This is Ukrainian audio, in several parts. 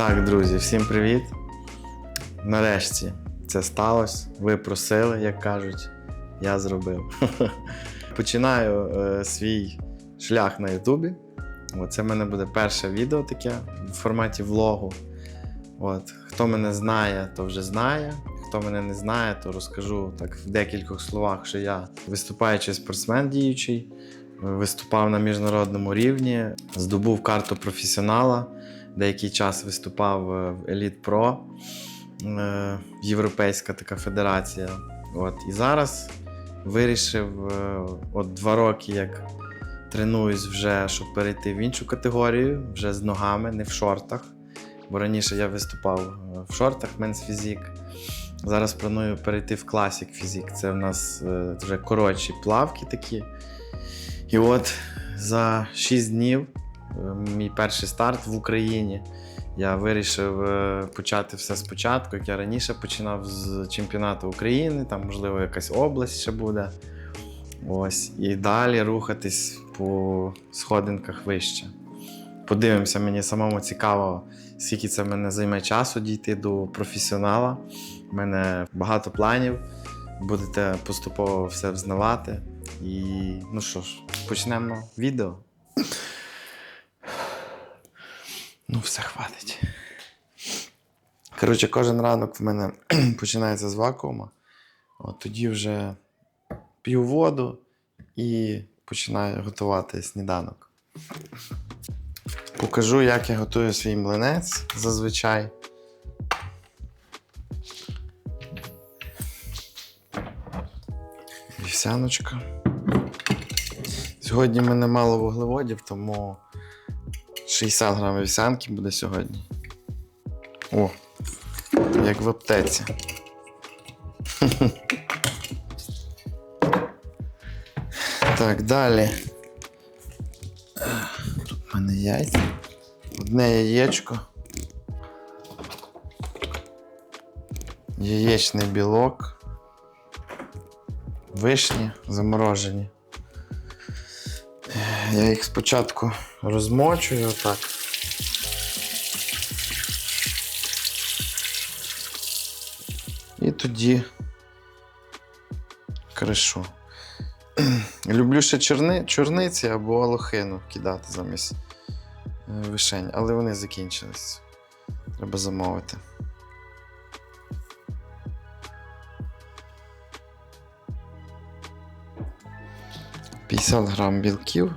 Так, друзі, всім привіт. Нарешті це сталося. Ви просили, як кажуть, я зробив. Починаю е, свій шлях на Ютубі. Це в мене буде перше відео таке в форматі влогу. От, хто мене знає, то вже знає. Хто мене не знає, то розкажу так в декількох словах, що я виступаючий спортсмен діючий, виступав на міжнародному рівні, здобув карту професіонала деякий час виступав е, в Elite Pro, е, європейська така федерація. От. І зараз вирішив, е, от два роки, як тренуюсь вже, щоб перейти в іншу категорію, вже з ногами, не в шортах. Бо раніше я виступав в шортах Men's Physique. Зараз планую перейти в Classic Physique. Це в нас вже коротші плавки такі. І от за 6 днів мій перший старт в Україні. Я вирішив е, почати все спочатку, як я раніше починав з чемпіонату України, там, можливо, якась область ще буде. Ось. І далі рухатись по сходинках вище. Подивимося, мені самому цікаво, скільки це мене займе часу дійти до професіонала. У мене багато планів. Будете поступово все взнавати. І ну що ж, почнемо відео. Ну, все хватить. Коротше, кожен ранок в мене починається з вакуума. От тоді вже п'ю воду і починаю готувати сніданок. Покажу, як я готую свій млинець зазвичай. Вівсяночка. Сьогодні в мене мало вуглеводів, тому 60 грамів вівсянки буде сьогодні. О, як в аптеці. Так, далі. Тут в мене яйця. Одне яєчко. Яєчний білок. Вишні заморожені. Я їх спочатку розмочую отак. І тоді кришу. Люблю ще чорни, чорниці або лохину кидати замість е, вишень, але вони закінчились. Треба замовити. П'ятдесят грам білків.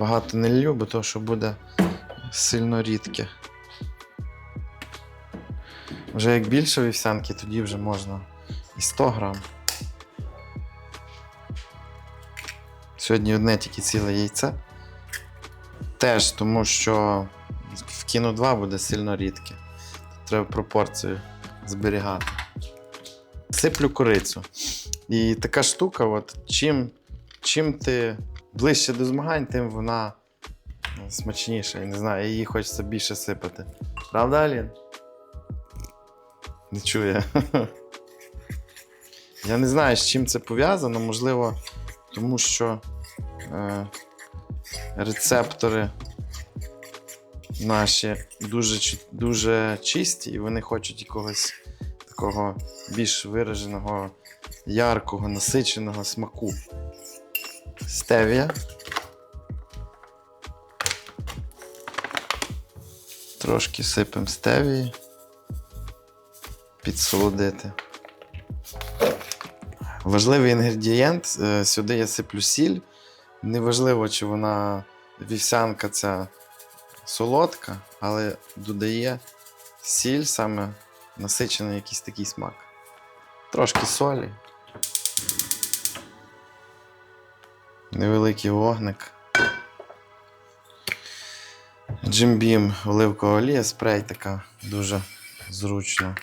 Багато не лью, бо то, що буде сильно рідке. Вже як більше вівсянки, тоді вже можна і 100 грам. Сьогодні одне тільки ціле яйце. Теж тому, що в кіно 2 буде сильно рідке. Треба пропорцію зберігати. Сиплю корицю. І така штука, от, чим, чим ти ближче до змагань, тим вона ну, смачніша. Я не знаю, її хочеться більше сипати. Правда, Алін? Не чує. Я не знаю, з чим це пов'язано, можливо, тому що е, рецептори наші дуже, дуже чисті, і вони хочуть якогось такого більш вираженого, яркого, насиченого смаку. Стевія. Трошки сипемо стевії. Підсолодити. Важливий інгредієнт. е, Сюди я сиплю сіль. Неважливо, чи вона вівсянка ця солодка, але додає сіль саме насичений якийсь такий смак. Трошки солі. Невеликий вогник. Джимбім, оливкова олія, спрей така дуже зручно.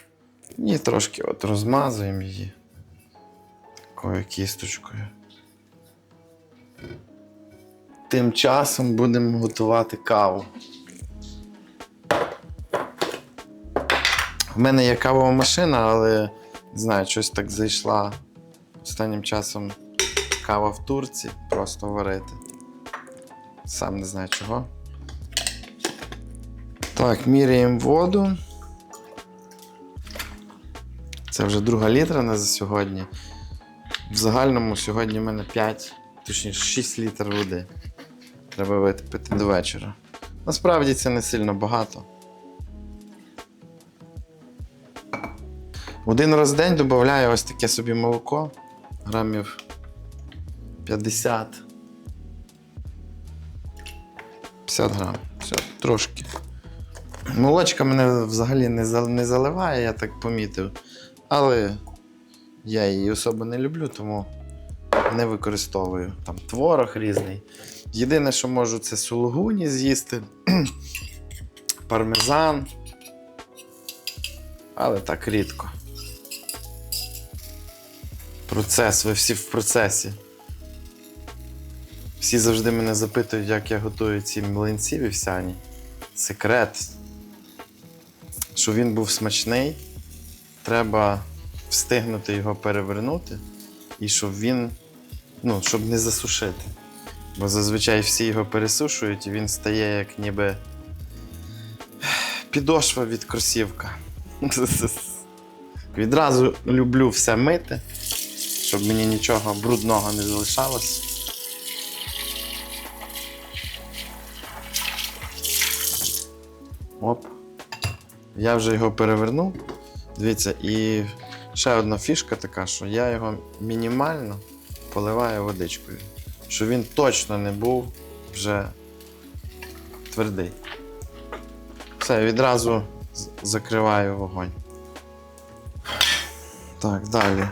І трошки от розмазуємо її такою кісточкою. Тим часом будемо готувати каву. В мене є кавова машина, але не знаю, щось так зайшла останнім часом кава в турці, просто варити. Сам не знаю чого. Так, міряємо воду. Це вже друга літра на за сьогодні. В загальному сьогодні в мене 5, точніше 6 літрів води. Треба випити до вечора. Насправді це не сильно багато. Один раз в день додаю ось таке собі молоко. Грамів 50. 50 грам. Все, трошки. Молочка мене взагалі не, заливає, я так помітив. Але я її особо не люблю, тому не використовую. Там творог різний. Єдине, що можу, це сулугуні з'їсти, пармезан. Але так рідко. Процес, ви всі в процесі. Всі завжди мене запитують, як я готую ці млинці вівсяні. Секрет. Щоб він був смачний, треба встигнути його перевернути і щоб він, ну, щоб не засушити. Бо зазвичай всі його пересушують і він стає як ніби підошва від кросівка. Відразу люблю все мити, щоб мені нічого брудного не залишалось. Я вже його перевернув. Дивіться, і ще одна фішка така, що я його мінімально поливаю водичкою, щоб він точно не був вже твердий. Все, відразу закриваю вогонь. Так, далі.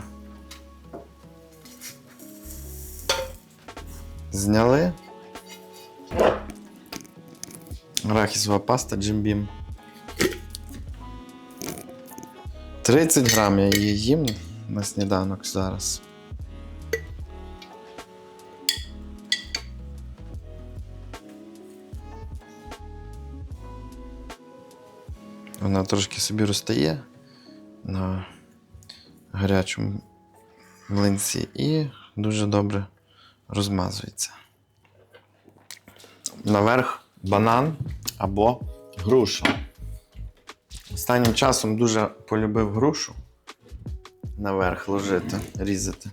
Зняли. Арахісова паста Jim 30 грам я її їм на сніданок зараз. Вона трошки собі розтає на гарячому млинці і дуже добре розмазується. Наверх банан або груша. Останнім часом дуже полюбив грушу наверх ложити, різати.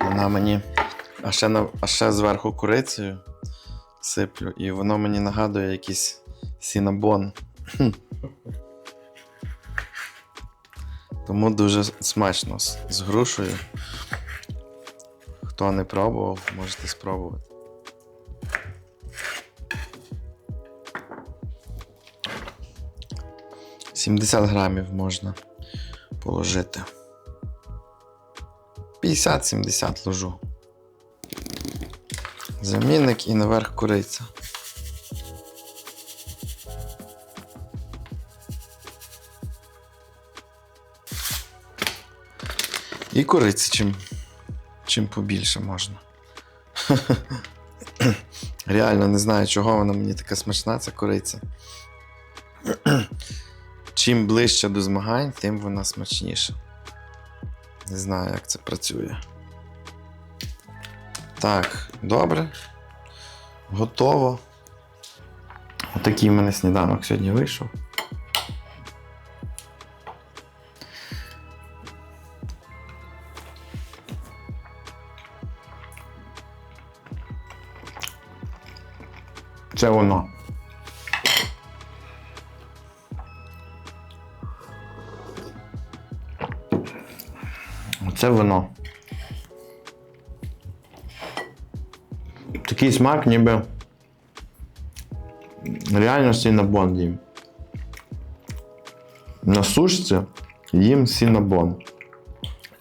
Вона мені, а ще, на, а ще зверху курицею сиплю, і воно мені нагадує якийсь сінабон. Тому дуже смачно з, грушею. Хто не пробував, можете спробувати. Сімдесят грамів можна положити. 50-70 ложу. Замінник і наверх куриця. І куриці чим, чим побільше можна. Реально не знаю, чого вона мені така смачна, ця куриця. Чим ближче до змагань, тим вона смачніша. Не знаю, як це працює. Так, добре. Готово. Отакий в мене сніданок сьогодні вийшов. Це воно. Оце воно. Такий смак, ніби реально сінабон їм. На сушці їм сінабон.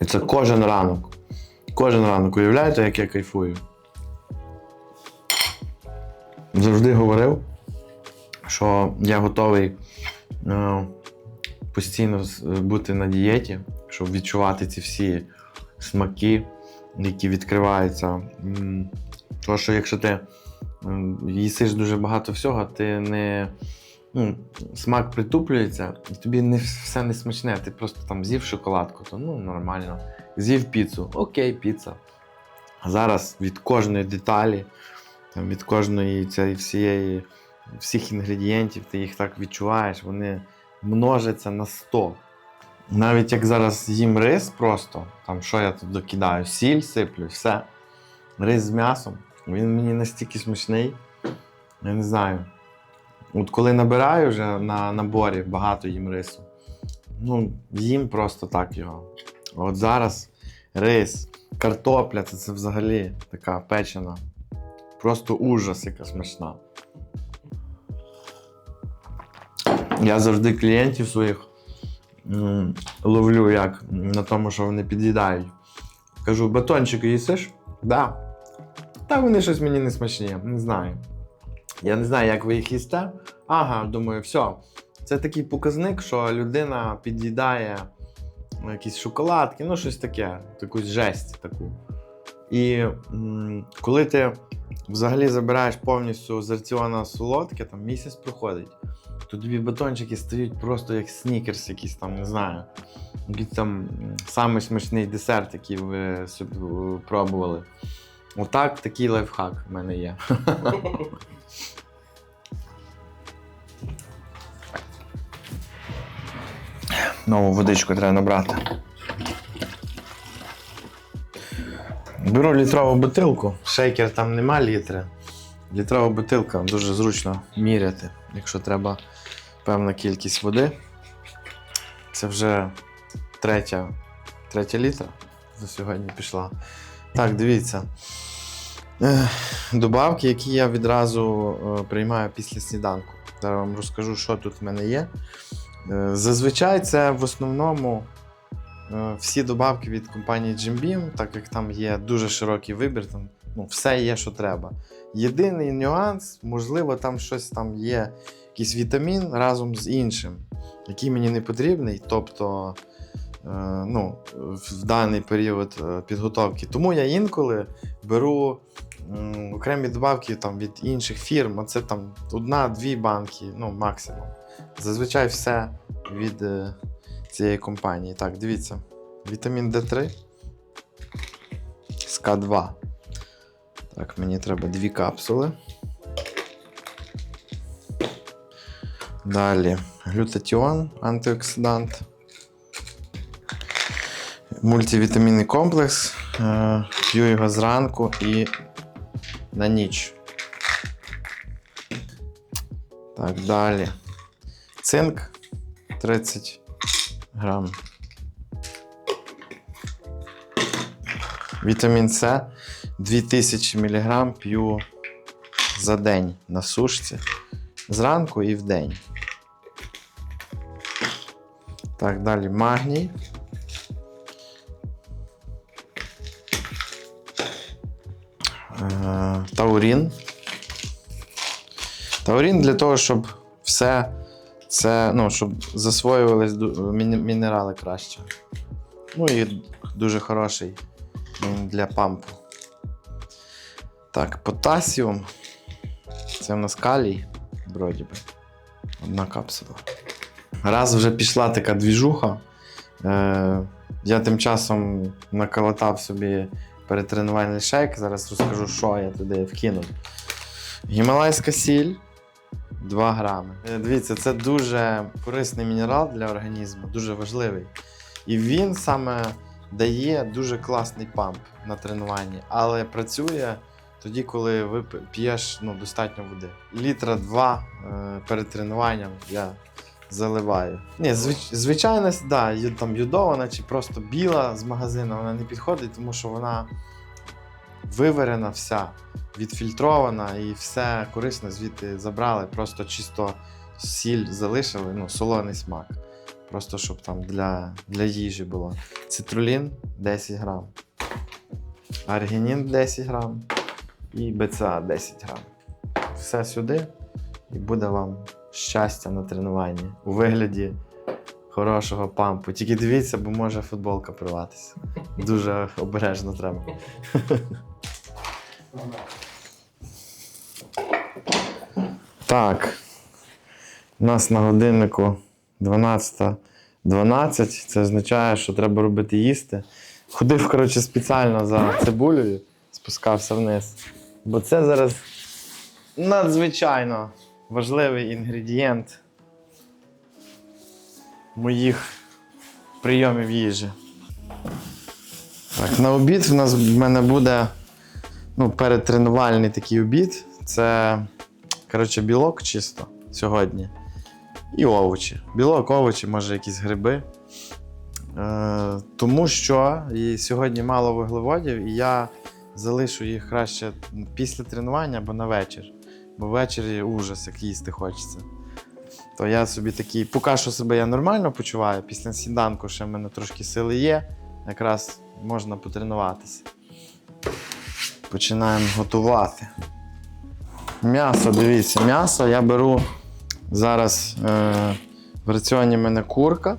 І це кожен ранок. Кожен ранок. Уявляєте, як я кайфую? Завжди говорив, що я готовий е, постійно бути на дієті, щоб відчувати ці всі смаки, які відкриваються. Тому що якщо ти їсиш дуже багато всього, ти не. Ну, смак притуплюється, і тобі не все не смачне. Ти просто там з'їв шоколадку, то ну нормально. З'їв піцу, окей, піца. А зараз від кожної деталі, там, від кожної цієї всієї всіх інгредієнтів, ти їх так відчуваєш, вони множаться на 100. Навіть як зараз їм рис просто, там що я тут докидаю, сіль сиплю, все. Рис з м'ясом. Він мені настільки смачний. Я не знаю. От коли набираю вже на наборі багато їм рису, ну, їм просто так його. А От зараз рис, картопля це, це взагалі така печена. Просто ужас, яка смачна. Я завжди клієнтів своїх ловлю як на тому, що вони під'їдають. Кажу, батончики їсиш? Да. Та вони щось мені не смачні, не знаю. Я не знаю, як ви їх їсте. Ага, думаю, все. Це такий показник, що людина під'їдає ну, якісь шоколадки, ну щось таке, якусь жесть таку. І коли ти взагалі забираєш повністю з раціона солодке, там місяць проходить, то тобі батончики стають просто як снікерс, якийсь там, не знаю. Якийсь там самий смачний десерт, який ви собі е, пробували. Отак, такий лайфхак в мене є. Нову водичку треба набрати. Беру літрову бутилку. Шейкер там нема літри. Літрова бутилка дуже зручно міряти, якщо треба певна кількість води. Це вже третя, третя літра за сьогодні пішла. Так, дивіться. Добавки, які я відразу е, приймаю після сніданку. Зараз вам розкажу, що тут в мене є. Е, Зазвичай це в основному е, всі добавки від компанії Jim Beam, так як там є дуже широкий вибір, там ну, все є, що треба. Єдиний нюанс, можливо, там щось там є, якийсь вітамін разом з іншим, який мені не потрібний. Тобто е, ну, в даний період е, підготовки. Тому я інколи беру окремі добавки там, від інших фірм, а це там одна-дві банки, ну, максимум. Зазвичай все від е, цієї компанії. Так, дивіться. Вітамін D3 з К2. Так, мені треба дві капсули. Далі глютатіон, антиоксидант. Мультивітамінний комплекс. Е, П'ю його зранку і на ніч. Так, далі. Цинк 30 грам. Вітамін С 2000 мг п'ю за день на сушці. Зранку і вдень. Так, далі магній. Е, Таурін. Таурін для того, щоб все це, ну, щоб засвоювались мінерали краще. Ну і дуже хороший для пампу. Так, потасіум. Це в нас калій, вроді би. Одна капсула. Раз вже пішла така двіжуха. Е, я тим часом наколотав собі перетренувальний шейк. Зараз розкажу, що я туди вкинув. Гімалайська сіль 2 грами. Е, Дивіться, це дуже корисний мінерал для організму, дуже важливий. І він саме дає дуже класний памп на тренуванні, але працює тоді, коли ви п'єш ну, достатньо води. Літра два е, перед тренуванням я заливаю. Ні, звич, звичайно, да, там йодована чи просто біла з магазину, вона не підходить, тому що вона виварена вся, відфільтрована і все корисне звідти забрали. Просто чисто сіль залишили, ну, солоний смак. Просто щоб там для, для їжі було. Цитрулін 10 грам. Аргінін 10 грам і БЦА 10 грам. Все сюди, і буде вам щастя на тренуванні у вигляді хорошого пампу. Тільки дивіться, бо може футболка порватися. Дуже обережно треба. Так. У нас на годиннику 12.12. 12. Це означає, що треба робити їсти. Ходив, коротше, спеціально за цибулею, спускався вниз. Бо це зараз надзвичайно важливий інгредієнт моїх прийомів їжі. Так, на обід в нас в мене буде ну, передтренувальний такий обід. Це, коротше, білок чисто сьогодні. І овочі. Білок, овочі, може, якісь гриби. Е, тому що і сьогодні мало вуглеводів, і я залишу їх краще після тренування або на вечір. Бо ввечері ужас, як їсти хочеться. То я собі такий, поки що себе я нормально почуваю, після сніданку ще в мене трошки сили є, якраз можна потренуватися. Починаємо готувати. М'ясо, дивіться, м'ясо я беру зараз е, в раціоні мене курка,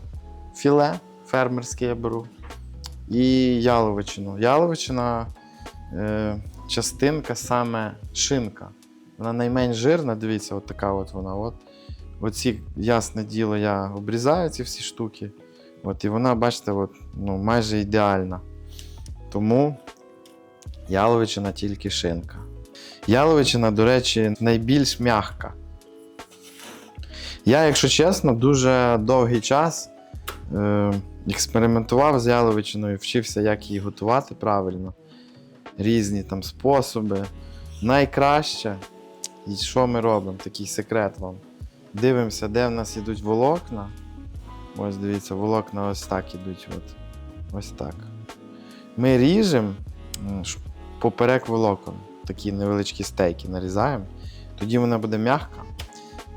філе фермерське я беру. І яловичину. Яловичина е, частинка саме шинка. Вона найменш жирна, дивіться, от така от вона. От. Оці, ясне діло, я обрізаю ці всі штуки. От, і вона, бачите, от, ну, майже ідеальна. Тому яловичина тільки шинка. Яловичина, до речі, найбільш м'ягка. Я, якщо чесно, дуже довгий час е, експериментував з яловичиною, вчився, як її готувати правильно. Різні там способи. Найкраще, і що ми робимо? Такий секрет вам. Дивимося, де в нас йдуть волокна. Ось дивіться, волокна ось так ідуть. От. Ось так. Ми ріжемо поперек волокон. Такі невеличкі стейки нарізаємо. Тоді вона буде м'яка.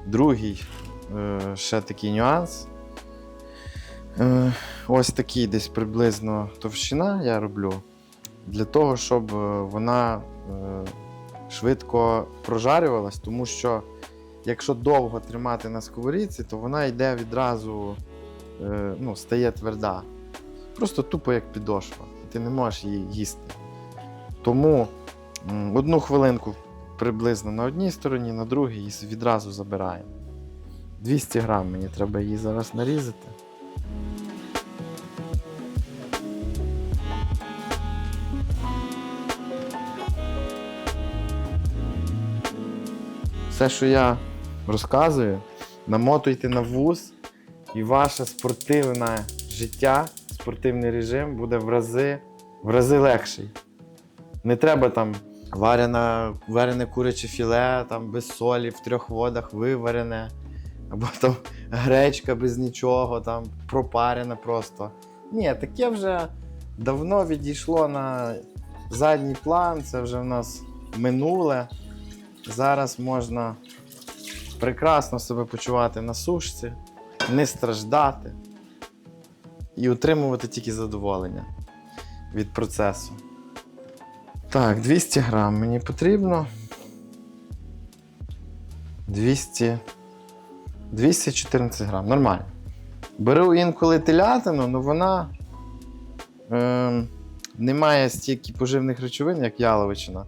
Другий е, ще такий нюанс. Е, ось такий десь приблизно товщина я роблю для того, щоб е, вона е, швидко прожарювалась, тому що якщо довго тримати на сковорідці, то вона йде відразу, е, ну, стає тверда. Просто тупо як підошва. І ти не можеш її їсти. Тому одну хвилинку приблизно на одній стороні, на другій і відразу забираємо. 200 грам мені треба її зараз нарізати. Все, що я розказую, намотуйте на вуз, і ваше спортивне життя, спортивний режим буде в рази, в рази легший. Не треба там варене, варене куряче філе там, без солі, в трьох водах виварене, або там гречка без нічого, там пропарена просто. Ні, таке вже давно відійшло на задній план, це вже в нас минуле. Зараз можна прекрасно себе почувати на сушці, не страждати і отримувати тільки задоволення від процесу. Так, 200 грам мені потрібно. 200. 214 грам. Нормально. Беру інколи телятину, але вона е, не має стільки поживних речовин, як яловичина.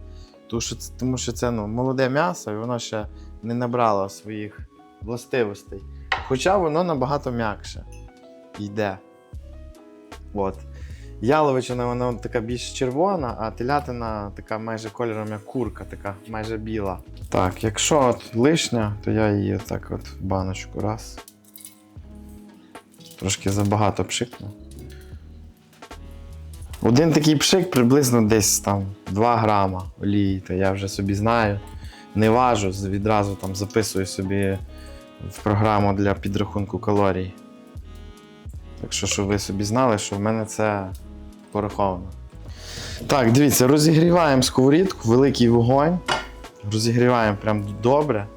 Тому що, це- тому що це ну, молоде м'ясо, і воно ще не набрало своїх властивостей. Хоча воно набагато м'якше йде. От. Яловичина вона така більш червона, а телятина така майже кольором як курка, така майже біла. Так, якщо от лишня, то я її так от в баночку раз. Трошки забагато пшикну. Один такий пшик приблизно десь там 2 грама олії, то я вже собі знаю. Не важу, відразу там записую собі в програму для підрахунку калорій. Так що, щоб ви собі знали, що в мене це пораховано. Так, дивіться, розігріваємо сковорідку, великий вогонь. Розігріваємо прям добре.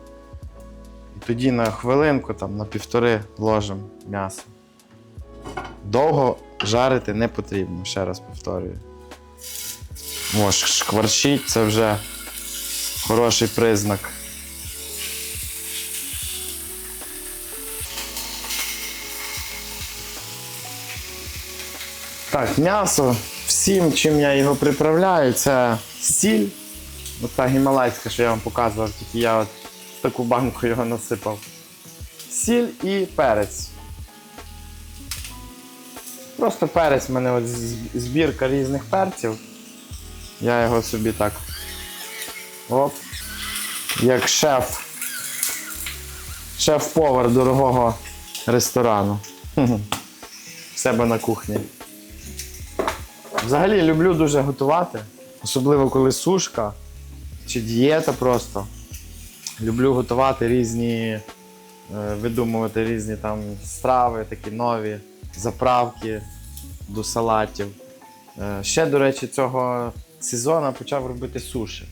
І тоді на хвилинку, там, на півтори ложимо м'ясо. Довго жарити не потрібно, ще раз повторюю. О, шкварчить, це вже хороший признак. Так, м'ясо. Всім, чим я його приправляю, це сіль. Ота гімалайська, що я вам показував, тільки я от таку банку його насипав. Сіль і перець. Просто перець в мене от збірка різних перців. Я його собі так. Оп. Як шеф шеф-повар дорогого ресторану. В себе на кухні. Взагалі люблю дуже готувати, особливо коли сушка чи дієта просто. Люблю готувати різні, е, видумувати різні там страви, такі нові заправки до салатів. Е, Ще, до речі, цього сезону почав робити суші.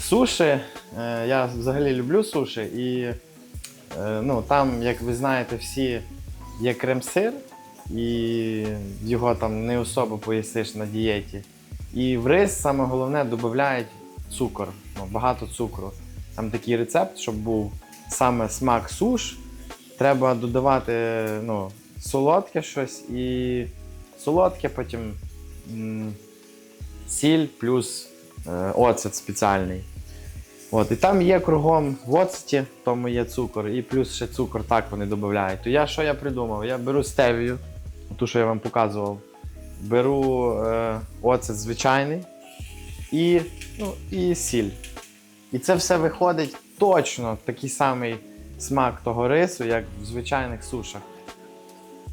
Суші, е, я взагалі люблю суші, і е, ну, там, як ви знаєте, всі є крем-сир, і його там не особо поїсиш на дієті. І в рис саме головне додають цукор, ну, багато цукру. Там такий рецепт, щоб був саме смак суш. Треба додавати ну, солодке щось і солодке, потім м, сіль плюс е, оцет спеціальний. От, і там є кругом в оцеті, тому є цукор, і плюс ще цукор так вони додають. То я що я придумав? Я беру стевію, ту, що я вам показував. Беру е, оцет звичайний і, ну, і сіль. І це все виходить точно такий самий смак того рису, як в звичайних сушах.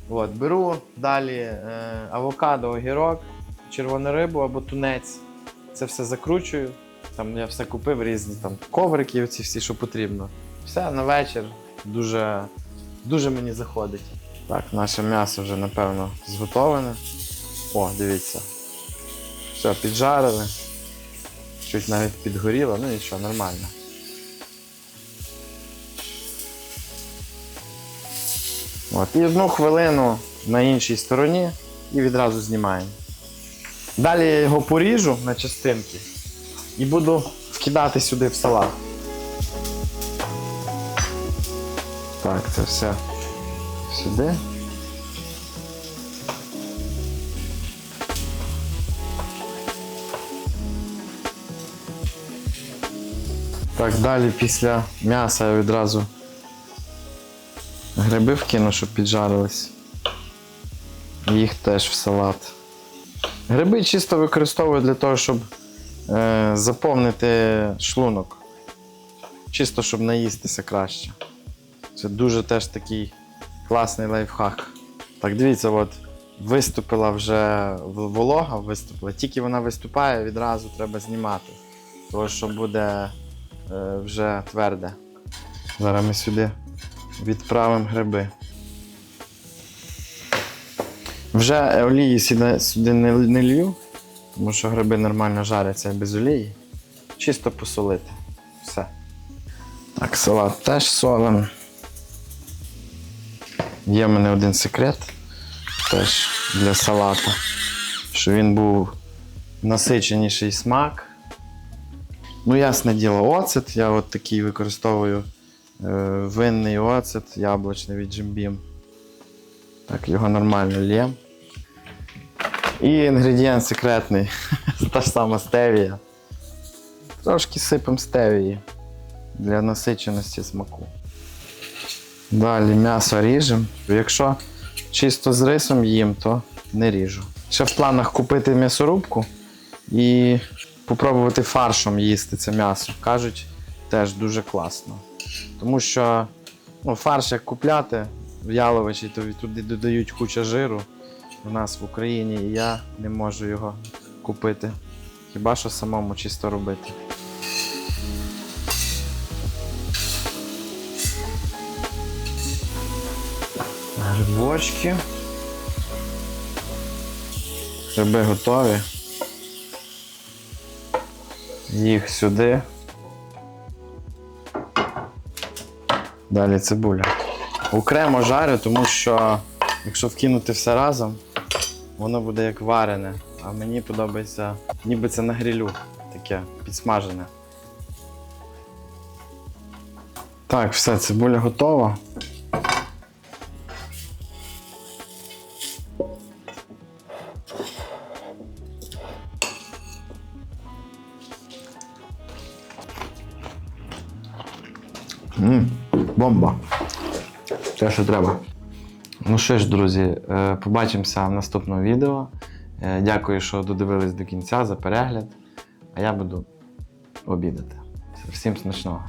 От, беру далі е, авокадо, огірок, червону рибу або тунець. Це все закручую. Там я все купив, різні там коврики, оці всі, що потрібно. Все на вечір дуже, дуже мені заходить. Так, наше м'ясо вже напевно зготовлене. О, дивіться. Все, піджарили. Чуть навіть підгоріло, ну нічого, нормально. От, і одну хвилину на іншій стороні і відразу знімаємо. Далі я його поріжу на частинки і буду вкидати сюди в салат. Так, це все сюди. Так, далі після м'яса я відразу гриби вкину, щоб піджарились. Їх теж в салат. Гриби чисто використовую для того, щоб е, заповнити шлунок. Чисто, щоб наїстися краще. Це дуже теж такий класний лайфхак. Так, дивіться, от виступила вже волога, виступила. Тільки вона виступає, відразу треба знімати. Тому що буде е, вже тверде. Зараз ми сюди відправимо гриби. Вже олії сюди, не, не лью, тому що гриби нормально жаряться без олії. Чисто посолити. Все. Так, салат теж солим. Є в мене один секрет теж для салату, що він був насиченіший смак. Ну, ясне діло, оцет. Я от такий використовую винний оцет, яблучний від Jim. Так, його нормально лєм. І інгредієнт секретний. Та ж сама стевія. Трошки сипемо стевії для насиченості смаку. Далі м'ясо ріжемо. Якщо чисто з рисом їм, то не ріжу. Ще в планах купити м'ясорубку і попробувати фаршем їсти це м'ясо. Кажуть, теж дуже класно. Тому що ну, фарш як купляти в Яловичі, то туди додають куча жиру у нас в Україні, і я не можу його купити. Хіба що самому чисто робити. Грибочки. Гриби готові. Їх сюди. Далі цибуля. Окремо жарю, тому що якщо вкинути все разом, воно буде як варене. А мені подобається, ніби це на грілю таке підсмажене. Так, все, цибуля готова. Що треба. Ну що ж, друзі, е, побачимося в наступному відео. Е, Дякую, що додивились до кінця за перегляд. А я буду обідати. Всім смачного.